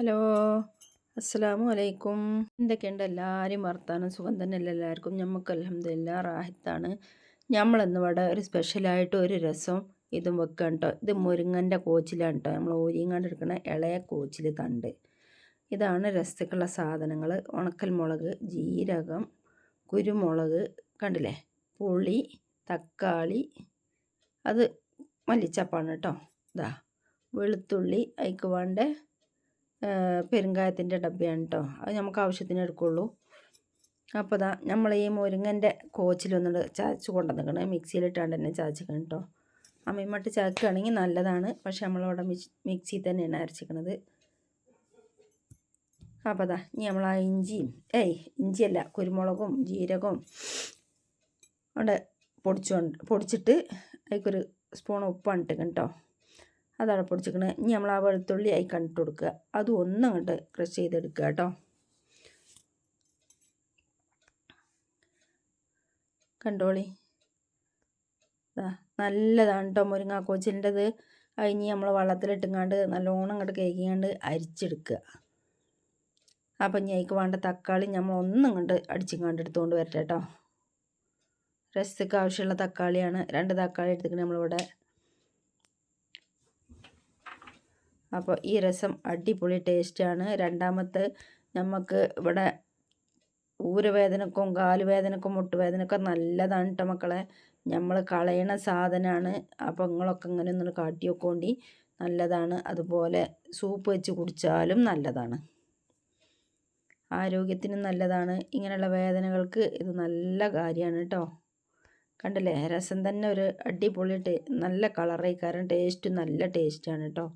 Hello. അസ്സാം വലൈക്കും എന്തൊക്കെയുണ്ട്? എല്ലാവരും വർത്താനം. സുഖം തന്നെയല്ല എല്ലാവർക്കും? നമുക്ക് അലഹമില്ല റാഹത്താണ്. നമ്മളിന്ന് ഇവിടെ ഒരു സ്പെഷ്യലായിട്ട് ഒരു രസം ഇതും വെക്കാം കേട്ടോ ഇത് മുരിങ്ങന്റെ കോച്ചിലാണ് കേട്ടോ നമ്മൾ ഊരിങ്ങാണ്ട് എടുക്കുന്ന ഇളയ കോച്ചിൽ തണ്ട്. ഇതാണ് രസത്തിക്കുള്ള സാധനങ്ങൾ ഉണക്കൽ മുളക് ജീരകം കുരുമുളക് കണ്ടില്ലേ? പുളി തക്കാളി. അത് മല്ലിച്ചപ്പാണ് കേട്ടോ. ഇതാ വെളുത്തുള്ളി അതിക്ക് വേണ്ട പെരുങ്കായത്തിന്റെ ഡബ്ബയാണ് കേട്ടോ അത് നമുക്ക് ആവശ്യത്തിന് എടുക്കുള്ളൂ. അപ്പോൾ ഇതാ നമ്മൾ ഈ മുരിങ്ങന്റെ കോച്ചിലൊന്നുകൊണ്ട് ചതച്ച് കൊണ്ടുവന്നിക്കണേ. മിക്സിയിലിട്ടാണ്ട് തന്നെ ചതച്ചിക്കണം കേട്ടോ അമ്മയുമായിട്ട് ചതക്കുകയാണെങ്കിൽ നല്ലതാണ്. പക്ഷെ നമ്മളിവിടെ മിക്സി തന്നെയാണ് അരച്ചിക്കണത്. അപ്പോൾ അതാ ഇനി നമ്മൾ ആ ഇഞ്ചിയും ഏയ് ഇഞ്ചിയല്ല കുരുമുളകും ജീരകവും അവിടെ പൊടിച്ചുകൊണ്ട് പൊടിച്ചിട്ട് അതിക്കൊരു സ്പൂൺ ഉപ്പാണ് ഇട്ടേക്കണം കേട്ടോ അതാണ് പൊടിച്ചിരിക്കുന്നത് ഇനി നമ്മൾ ആ വെളുത്തുള്ളി ആയി കണ്ടിട്ട് കൊടുക്കുക. അതും ഒന്നും അങ്ങോട്ട് ക്രഷ് ചെയ്തെടുക്കുക കേട്ടോ. കണ്ടോളി? നല്ലതാണ് കേട്ടോ മുരിങ്ങാക്കോച്ചിന്റെത്. അതിനി നമ്മൾ വെള്ളത്തിലിട്ടുങ്ങാണ്ട് നല്ലോണം അങ്ങോട്ട് കേക്കിങ്ങാണ്ട് അരിച്ചെടുക്കുക. അപ്പം അതിക്ക് വേണ്ട തക്കാളി നമ്മൾ ഒന്നും കണ്ട് അടിച്ചിങ്ങാണ്ട് എടുത്തുകൊണ്ട് വരട്ടെ കേട്ടോ. രസത്തിക്ക് ആവശ്യമുള്ള തക്കാളിയാണ്. രണ്ട് തക്കാളി എടുത്തിട്ട് നമ്മളിവിടെ. അപ്പോൾ ഈ രസം അടിപൊളി ടേസ്റ്റാണ്. രണ്ടാമത്തെ നമുക്ക് ഇവിടെ ഊരവേദനക്കും കാലുവേദനക്കും മുട്ടുവേദനക്കും നല്ലതാണ് കേട്ടോ മക്കളെ. നമ്മൾ കളയണ സാധനമാണ് അപ്പോൾ നിങ്ങളൊക്കെ ഇങ്ങനെ ഒന്ന് കാട്ടി വെക്കോണ്ടി നല്ലതാണ്. അതുപോലെ സൂപ്പ് വെച്ച് കുടിച്ചാലും നല്ലതാണ്. ആരോഗ്യത്തിന് നല്ലതാണ്. ഇങ്ങനെയുള്ള വേദനകൾക്ക് ഇത് നല്ല കാര്യമാണ് കേട്ടോ കണ്ടില്ലേ? രസം തന്നെ ഒരു അടിപൊളി നല്ല കളറായി കാരണം ടേസ്റ്റ് നല്ല ടേസ്റ്റാണ് കേട്ടോ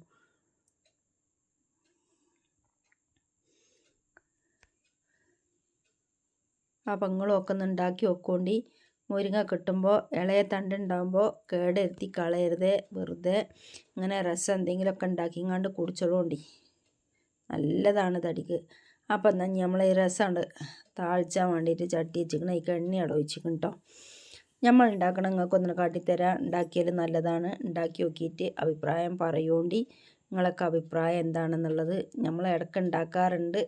ആ ഒക്കെ ഒന്ന് ഉണ്ടാക്കി വെക്കോണ്ടി. മുരിങ്ങ കിട്ടുമ്പോൾ ഇളയ തണ്ടുണ്ടാകുമ്പോൾ കേടെരുത്തി കളയരുത് വെറുതെ ഇങ്ങനെ രസം എന്തെങ്കിലുമൊക്കെ ഉണ്ടാക്കിങ്ങാണ്ട് കുടിച്ചോളൂണ്ടി. നല്ലതാണ് തടിക്ക്. അപ്പം എന്നാൽ നമ്മൾ ഈ രസമുണ്ട് താഴ്ച്ചാൻ വേണ്ടിയിട്ട് ചട്ടി വെച്ചിക്കണം അതിക്ക് എണ്ണ അവിടെ വെച്ചിക്കണം കേട്ടോ നമ്മൾ ഉണ്ടാക്കണം നിങ്ങൾക്കൊന്നും കാട്ടിത്തരാം. ഉണ്ടാക്കിയാൽ നല്ലതാണ്. ഉണ്ടാക്കി നോക്കിയിട്ട് അഭിപ്രായം പറയുകൊണ്ടി നിങ്ങളൊക്കെ അഭിപ്രായം എന്താണെന്നുള്ളത് നമ്മൾ ഇടയ്ക്ക് ഉണ്ടാക്കാറുണ്ട്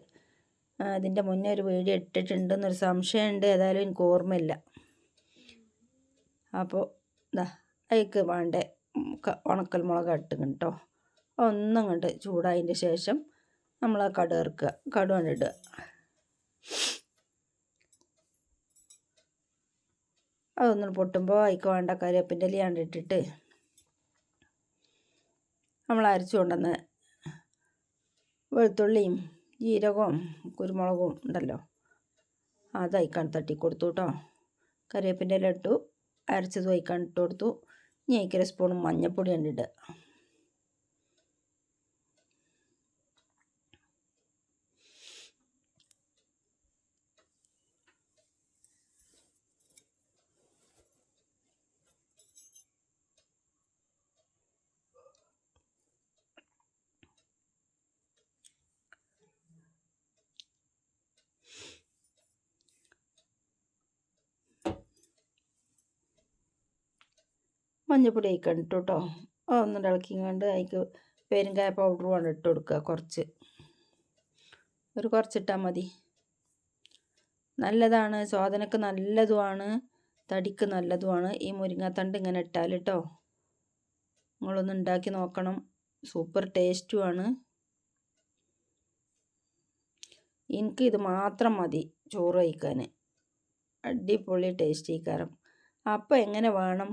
അതിന്റെ മുന്നേ ഒരു വീഡിയോ ഇട്ടിട്ടുണ്ടെന്നൊരു സംശയമുണ്ട് ഏതായാലും എനിക്ക് ഓർമ്മയില്ല. അപ്പോൾ ഇതാ അതിക്ക് വേണ്ട ഉണക്കൽ മുളക് ഇട്ടും കേട്ടോ. ഒന്നും കണ്ട് ചൂടായതിന്റെ ശേഷം നമ്മൾ ആ കടു ഇറക്കുക. കടു ഇടുക. അതൊന്നും പൊട്ടുമ്പോൾ അതിക്ക് വേണ്ട കറിവേപ്പിന്റെ ഇലയാണ്ട് നമ്മൾ അരച്ചു കൊണ്ടുവന്ന് വെളുത്തുള്ളിയും ജീരകവും കുരുമുളകും ഉണ്ടല്ലോ. അത് അയക്കാൻ തട്ടി കൊടുത്തു കേട്ടോ കറിവേപ്പിന്റെ ഇല ഇട്ടു അരച്ചത് അയക്കാൻ ഇട്ട് കൊടുത്തു. ഇനി അയക്കര സ്പൂൺ മഞ്ഞൾപ്പൊടി കണ്ടിട്ട് മഞ്ഞൾപ്പൊടി അയക്കാൻ ഇട്ടു കേട്ടോ ഒന്ന് ഇളക്കിങ്ങാണ്ട് അതിക്ക് പെരുങ്കായ പൗഡർ വേണം ഇട്ട് കൊടുക്കുക കുറച്ച്. ഒരു കുറച്ചിട്ടാൽ മതി. നല്ലതാണ്. സ്വാദനക്ക് നല്ലതുമാണ്. തടിക്ക് നല്ലതുമാണ്. ഈ മുരിങ്ങാത്തണ്ട് ഇങ്ങനെ ഇട്ടാൽ കേട്ടോ നിങ്ങളൊന്ന് ഉണ്ടാക്കി നോക്കണം. സൂപ്പർ ടേസ്റ്റുമാണ് എനിക്ക് ഇത് മാത്രം മതി ചോറ് കഴിക്കാൻ അടിപൊളി ടേസ്റ്റ് കഴിക്കാരം അപ്പം എങ്ങനെ വേണം?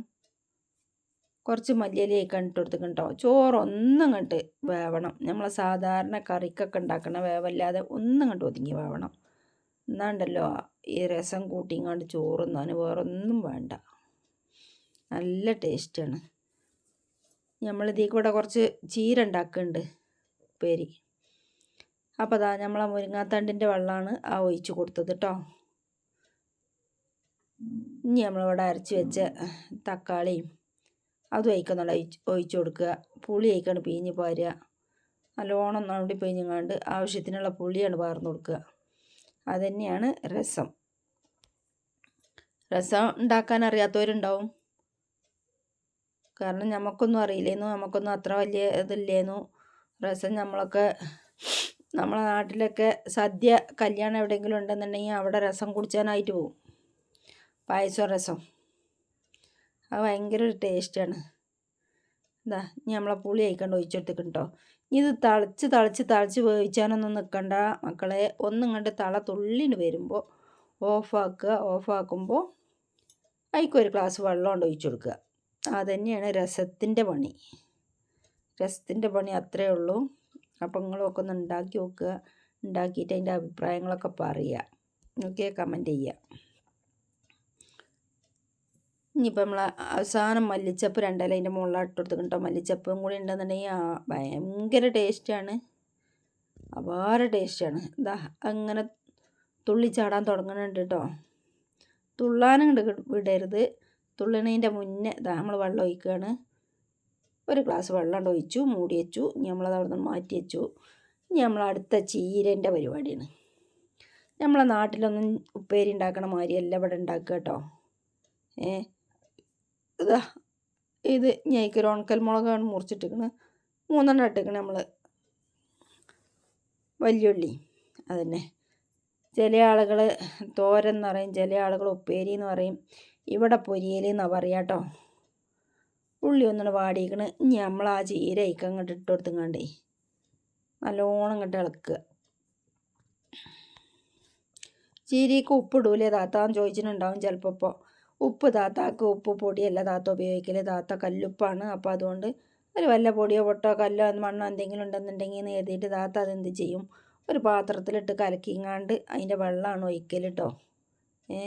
കുറച്ച് മല്ലിയിലേക്ക് ഇട്ട് കൊടുത്തേക്കും കേട്ടോ ചോറൊന്നും കണ്ട് വേവണം. നമ്മൾ സാധാരണ കറിക്കൊക്കെ ഉണ്ടാക്കണ വേവല്ലാതെ ഒന്നും കണ്ട് ഒതുങ്ങി വേവണം. എന്നാണ്ടല്ലോ ഈ രസം കൂട്ടിങ്ങാണ്ട് ചോറുന്നാൻ വേറൊന്നും വേണ്ട. നല്ല ടേസ്റ്റാണ്. നമ്മളിതേക്ക് കൂടെ കുറച്ച് ചീര ഉണ്ടാക്കുന്നുണ്ട് പേരി അപ്പോൾ അതാ നമ്മളെ മുരിങ്ങാത്തണ്ടിന്റെ വെള്ളമാണ് ആ ഒഴിച്ച് കൊടുത്തത് കേട്ടോ ഇനി നമ്മളിവിടെ അരച്ച് വെച്ച തക്കാളിയും അതും അയക്കുന്നുള്ള ഒഴിച്ചു കൊടുക്കുക. പുളി അയക്കാണ് പിഴിഞ്ഞ് പാരുക. നല്ലോണം നണ്ടി പിഴിഞ്ഞങ്ങാണ്ട് ആവശ്യത്തിനുള്ള പുളിയാണ് പകർന്നു കൊടുക്കുക. അതുതന്നെയാണ് രസം. രസം ഉണ്ടാക്കാൻ അറിയാത്തവരുണ്ടാവും കാരണം നമുക്കൊന്നും അറിയില്ലേന്നു. നമുക്കൊന്നും അത്ര വലിയ ഇതില്ലേന്നു. രസം നമ്മളൊക്കെ നമ്മളെ നാട്ടിലൊക്കെ സദ്യ കല്യാണം എവിടെയെങ്കിലും ഉണ്ടെന്നുണ്ടെങ്കിൽ അവിടെ രസം കുടിച്ചാനായിട്ട് പോകും പായസം രസം. അത് ഭയങ്കര ഒരു ടേസ്റ്റാണ്. എന്താ ഇനി നമ്മളെ പുളി അയക്കണ്ട ഒഴിച്ചെടുത്തിട്ട് ഇനി ഇത് തളിച്ച് തളിച്ച് തളിച്ച് വേവിച്ചാനൊന്നും നിൽക്കണ്ട മക്കളെ ഒന്നും കണ്ട് തള തുള്ളിന് വരുമ്പോൾ ഓഫാക്കുക ഓഫാക്കുമ്പോൾ അതിക്കൊരു ഗ്ലാസ് വെള്ളം കൊണ്ട് ഒഴിച്ചു കൊടുക്കുക അതുതന്നെയാണ് രസത്തിന്റെ പണി. രസത്തിന്റെ പണി അത്രയേ ഉള്ളൂ. അപ്പം നിങ്ങളൊക്കെ ഒന്ന് ഉണ്ടാക്കി നോക്കുക ഉണ്ടാക്കിയിട്ട് അതിന്റെ അഭിപ്രായങ്ങളൊക്കെ പറയുക ഓക്കെ കമന്റ് ചെയ്യുക ഇനിയിപ്പോൾ നമ്മൾ അവസാനം മല്ലിച്ചപ്പ് രണ്ടല അതിന്റെ മുകളിൽ ഇട്ട് കിട്ടും മല്ലിച്ചപ്പും കൂടി ഉണ്ടെന്നുണ്ടെങ്കിൽ ആ ഭയങ്കര ടേസ്റ്റാണ് അപാര ടേസ്റ്റാണ് ഇതാ അങ്ങനെ തുള്ളിച്ചാടാൻ തുടങ്ങുന്നുണ്ട് കേട്ടോ. തുള്ളാനും കണ്ട് വിടരുത്. തുള്ളണതിന്റെ മുന്നേ ഇതാ നമ്മൾ വെള്ളം ഒഴിക്കുകയാണ് ഒരു ഗ്ലാസ് വെള്ളം ഒഴിച്ചു മൂടി വെച്ചു. ഇനി നമ്മളത് അവിടെ നിന്ന് മാറ്റി വെച്ചു. ഇനി നമ്മൾ അടുത്ത ചീരന്റെ പരിപാടിയാണ്. നമ്മളെ നാട്ടിലൊന്നും ഉപ്പേരി ഉണ്ടാക്കണ മാതിരിയല്ല ഇവിടെ ഉണ്ടാക്കുക കേട്ടോ. ഏ ഇതാ. ഇത് ഞയ്ക്കൊരു ഉണക്കൽ മുളകാണ് മുറിച്ചിട്ടിക്കണ് മൂന്നെണ്ണം ഇട്ടിക്കണ് നമ്മൾ വലിയുള്ളി അതന്നെ. ചില ആളുകൾ തോരൻ എന്ന് പറയും ചില ആളുകൾ ഉപ്പേരി എന്ന് പറയും. ഇവിടെ പൊരിയൽ എന്നാണ് പറയുക കേട്ടോ ഉള്ളി ഒന്നിട്ട് വാടിയിക്കണ്. ഇനി നമ്മൾ ആ ചീര ഇക്ക അങ്ങോട്ട് ഇട്ട് കൊടുത്തുങ്ങാണ്ടേ നല്ലോണം ഇങ്ങോട്ട് ഇളക്കുക. ചീരയ്ക്ക് ഉപ്പ് ഇടൂലേ താത്താന്ന് ചോദിച്ചിട്ടുണ്ടാവും ചിലപ്പോൾ ഇപ്പോൾ ഉപ്പ് താത്താക്ക് ഉപ്പ് പൊടിയല്ല താത്ത ഉപയോഗിക്കൽ താത്ത കല്ലുപ്പാണ്. അപ്പോൾ അതുകൊണ്ട് ഒരു വല്ല പൊടിയോ പൊട്ടോ കല്ലോ മണ്ണോ എന്തെങ്കിലും ഉണ്ടെന്നുണ്ടെങ്കിൽ എന്ന് എഴുതിയിട്ട് താത്ത അതെന്ത് ചെയ്യും? ഒരു പാത്രത്തിലിട്ട് കലക്കിങ്ങാണ്ട് അതിന്റെ വെള്ളമാണ് ഒഴിക്കൽ കേട്ടോ ഏ?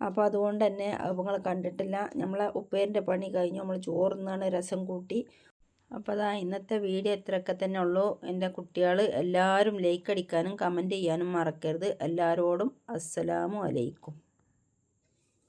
അപ്പോൾ അതുകൊണ്ട് തന്നെ നിങ്ങൾ കണ്ടിട്ടില്ല. നമ്മളെ ഉപ്പേരിന്റെ പണി കഴിഞ്ഞു. നമ്മൾ ചോറുന്നാണ് രസം കൂട്ടി. അപ്പോൾ അതാ ഇന്നത്തെ വീഡിയോ ഇത്രയൊക്കെ തന്നെ ഉള്ളൂ. എന്റെ കുട്ടികൾ എല്ലാവരും ലൈക്ക് അടിക്കാനും കമന്റ് ചെയ്യാനും മറക്കരുത്. എല്ലാവരോടും അസ്സലാമു അലൈക്കും.